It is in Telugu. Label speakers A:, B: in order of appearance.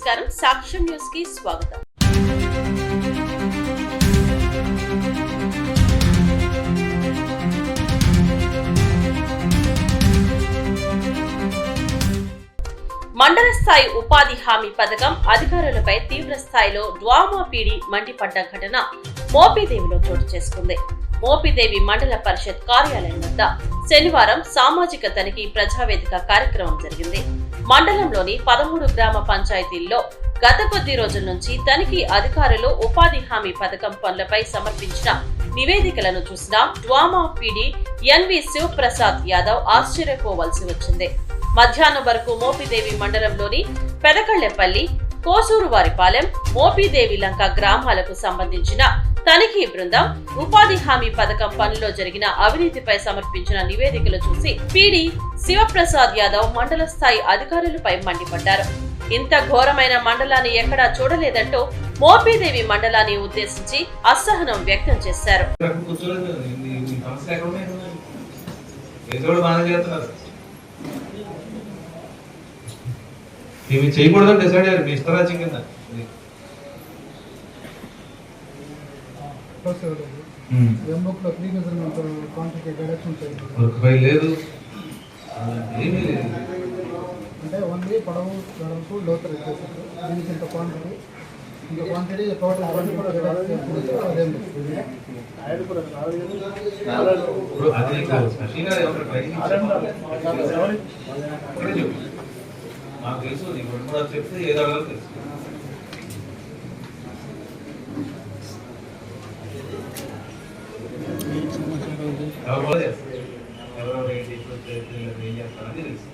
A: నమస్కారం. సాక్ష్యం న్యూస్కి స్వాగతం. మండల స్థాయి ఉపాధి హామీ పథకం అధికారులపై తీవ్ర స్థాయిలో డ్వామా పీడి మండిపడ్డ ఘటన మోపిదేవిలో చోటు చేసుకుంది. మోపిదేవి మండల పరిషత్ కార్యాలయం వద్ద శనివారం సామాజిక తనిఖీ ప్రజావేదిక కార్యక్రమం జరిగింది. మండలంలోని పదమూడు గ్రామ పంచాయతీల్లో గత కొద్ది రోజుల నుంచి తనిఖీ అధికారులు ఉపాధి హామీ పథకం పనులపై సమర్పించిన నివేదికలను చూసిన DWAMA PD NV Shivaprasad Yadav ఆశ్చర్యపోవలసి వచ్చింది. మధ్యాహ్నం వరకు మోపిదేవి మండలంలోని పెదకళ్ళెపల్లి కోసూరువారిపాలెం మోపిదేవి లంక గ్రామాలకు సంబంధించిన తనిఖీ బృందం ఉపాధి హామీ పథకం పనిలో జరిగిన అవినీతిపై సమర్పించిన నివేదికలు చూసి పీడి శివప్రసాద్ యాదవ్ మండల స్థాయి అధికారులపై మండిపడ్డారు. ఇంత ఘోరమైన మండలాన్ని ఎక్కడా చూడలేదంటూ మోపిదేవి మండలాన్ని ఉద్దేశించి అసహనం వ్యక్తం చేశారు.
B: ఇవి చేయకూడదని డిసైడ్ అయ్యారు మీ ఇష్టరాజ్యం కింద. లేదు. ఏమీ లేదు.
C: అంటే ఓన్లీ పొడవు వెడల్పు లోతు వచ్చేసారు దీనికి ఇంత క్వాంటిటీ ఇంత క్వాంటిటీ టోటల్ క్వాంటిటీ అదేం
B: ఇప్పుడు అది నీకు నాకు తెలుసు నీకు కూడా చెప్తే ఏదో అడగాలో తెలుసు. ఎవరు ఏం చేస్తారు? ఏం చేస్తారు? తెలుసు